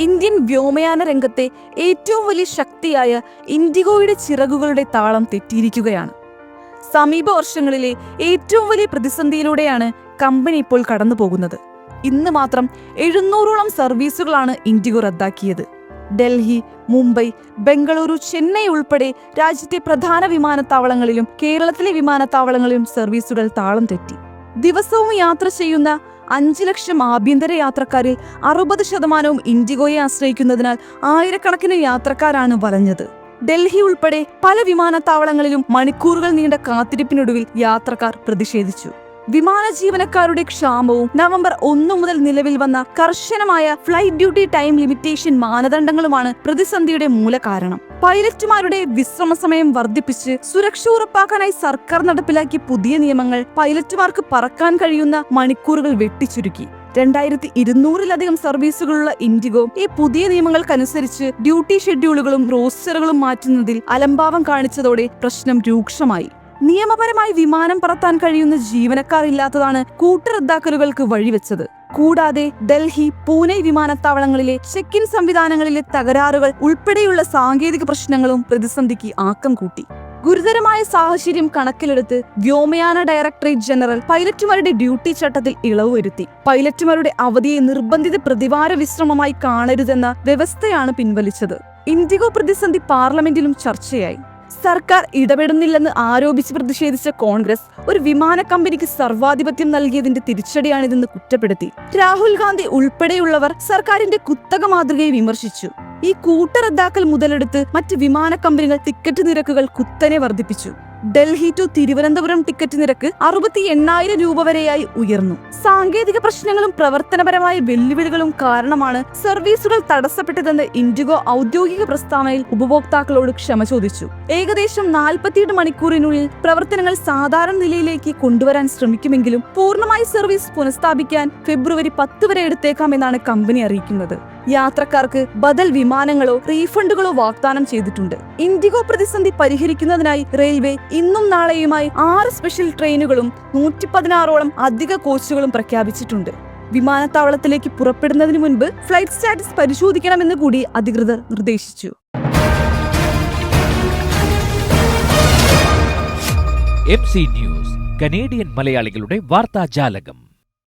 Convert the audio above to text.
Indian വ്യോമയാന രംഗത്തെ ഏറ്റവും വലിയ ശക്തിയായ ഇൻഡിഗോയുടെ ചിറകുകളുടെ താളം തെറ്റിയിരിക്കുകയാണ്. സമീപ വർഷങ്ങളിലെ ഏറ്റവും വലിയ പ്രതിസന്ധിയിലൂടെയാണ് കമ്പനി ഇപ്പോൾ കടന്നു പോകുന്നത് ഇന്ന് മാത്രം എഴുന്നൂറോളം സർവീസുകളാണ് ഇൻഡിഗോ റദ്ദാക്കിയത്. ഡൽഹി മുംബൈ ബംഗളൂരു ചെന്നൈ ഉൾപ്പെടെ രാജ്യത്തെ പ്രധാന വിമാനത്താവളങ്ങളിലും കേരളത്തിലെ വിമാനത്താവളങ്ങളിലും സർവീസുകൾ താളം തെറ്റി. ദിവസവും യാത്ര ചെയ്യുന്ന അഞ്ച് ലക്ഷം ആഭ്യന്തര യാത്രക്കാരിൽ അറുപത് ശതമാനവും ഇൻഡിഗോയെ ആശ്രയിക്കുന്നതിനാൽ ആയിരക്കണക്കിന് യാത്രക്കാരാണ് വലഞ്ഞത്. ഡൽഹി ഉൾപ്പെടെ പല വിമാനത്താവളങ്ങളിലും മണിക്കൂറുകൾ നീണ്ട കാത്തിരിപ്പിനൊടുവിൽ യാത്രക്കാർ പ്രതിഷേധിച്ചു. വിമാന ജീവനക്കാരുടെ ക്ഷാമവും നവംബർ ഒന്നു മുതൽ നിലവിൽ വന്ന കർശനമായ ഫ്ലൈറ്റ് ഡ്യൂട്ടി ടൈം ലിമിറ്റേഷൻ മാനദണ്ഡങ്ങളുമാണ് പ്രതിസന്ധിയുടെ മൂലകാരണം. പൈലറ്റുമാരുടെ വിശ്രമ സമയം വർദ്ധിപ്പിച്ച് സുരക്ഷ ഉറപ്പാക്കാനായി സർക്കാർ നടപ്പിലാക്കിയ പുതിയ നിയമങ്ങൾ പൈലറ്റുമാർക്ക് പറക്കാൻ കഴിയുന്ന മണിക്കൂറുകൾ വെട്ടിച്ചുരുക്കി. രണ്ടായിരത്തി ഇരുന്നൂറിലധികം സർവീസുകളുള്ള ഇൻഡിഗോ ഈ പുതിയ നിയമങ്ങൾക്കനുസരിച്ച് ഡ്യൂട്ടി ഷെഡ്യൂളുകളും റോസ്റ്ററുകളും മാറ്റുന്നതിൽ അലംഭാവം കാണിച്ചതോടെ പ്രശ്നം രൂക്ഷമായി. നിയമപരമായി വിമാനം പറത്താൻ കഴിയുന്ന ജീവനക്കാർ ഇല്ലാത്തതാണ് കൂട്ടറദ്ദാക്കലുകൾക്ക് വഴിവെച്ചത്. കൂടാതെ ഡൽഹി പൂനെ വിമാനത്താവളങ്ങളിലെ ചെക്ക് ഇൻ സംവിധാനങ്ങളിലെ തകരാറുകൾ ഉൾപ്പെടെയുള്ള സാങ്കേതിക പ്രശ്നങ്ങളും പ്രതിസന്ധിക്ക് ആക്കം കൂട്ടി. ഗുരുതരമായ സാഹചര്യം കണക്കിലെടുത്ത് വ്യോമയാന ഡയറക്ടറേറ്റ് ജനറൽ പൈലറ്റുമാരുടെ ഡ്യൂട്ടി ചട്ടത്തിൽ ഇളവ് വരുത്തി. പൈലറ്റുമാരുടെ അവധിയെ നിർബന്ധിത പ്രതിവാര വിശ്രമമായി കാണരുതെന്ന വ്യവസ്ഥയാണ് പിൻവലിച്ചത്. ഇൻഡിഗോ പ്രതിസന്ധി പാർലമെന്റിലും ചർച്ചയായി. സർക്കാർ ഇടപെടുന്നില്ലെന്ന് ആരോപിച്ച് പ്രതിഷേധിച്ച കോൺഗ്രസ് ഒരു വിമാന കമ്പനിക്ക് സർവാധിപത്യം നൽകിയതിന്റെ തിരിച്ചടിയാണിതെന്ന് കുറ്റപ്പെടുത്തി. രാഹുൽ ഗാന്ധി ഉൾപ്പെടെയുള്ളവർ സർക്കാരിന്റെ കുത്തക മാതൃകയെ വിമർശിച്ചു. ഈ കൂട്ടറദ്ദാക്കൽ മുതലെടുത്ത് മറ്റ് വിമാന കമ്പനികൾ ടിക്കറ്റ് നിരക്കുകൾ കുത്തനെ വർദ്ധിപ്പിച്ചു. ഡൽഹി ടു തിരുവനന്തപുരം ടിക്കറ്റ് നിരക്ക് അറുപത്തി എണ്ണായിരം രൂപ വരെയായി ഉയർന്നു. സാങ്കേതിക പ്രശ്നങ്ങളും പ്രവർത്തനപരമായ വെല്ലുവിളികളും കാരണമാണ് സർവീസുകൾ തടസ്സപ്പെട്ടതെന്ന് ഇൻഡിഗോ ഔദ്യോഗിക പ്രസ്താവനയിൽ ഉപഭോക്താക്കളോട് ക്ഷമ ചോദിച്ചു. ഏകദേശം നാൽപ്പത്തിയെട്ട് മണിക്കൂറിനുള്ളിൽ പ്രവർത്തനങ്ങൾ സാധാരണ നിലയിലേക്ക് കൊണ്ടുവരാൻ ശ്രമിക്കുമെങ്കിലും പൂർണമായി സർവീസ് പുനഃസ്ഥാപിക്കാൻ ഫെബ്രുവരി പത്ത് വരെ എടുത്തേക്കാം എന്നാണ് കമ്പനി അറിയിക്കുന്നത്. യാത്രക്കാർക്ക് ബദൽ വിമാനങ്ങളോ റീഫണ്ടുകളോ വാഗ്ദാനം ചെയ്തിട്ടുണ്ട്. ഇൻഡിഗോ പ്രതിസന്ധി പരിഹരിക്കുന്നതിനായി റെയിൽവേ ഇന്നും നാളെയുമായി ആറ് സ്പെഷ്യൽ ട്രെയിനുകളും നൂറ്റി പതിനാറോളം അധിക കോച്ചുകളും പ്രഖ്യാപിച്ചിട്ടുണ്ട്. വിമാനത്താവളത്തിലേക്ക് പുറപ്പെടുന്നതിന് മുൻപ് ഫ്ലൈറ്റ് സ്റ്റാറ്റസ് പരിശോധിക്കണമെന്ന് കൂടി അധികൃതർ നിർദ്ദേശിച്ചു. എം സി ന്യൂസ് കനേഡിയൻ മലയാളികളുടെ വാർത്താജാലകം.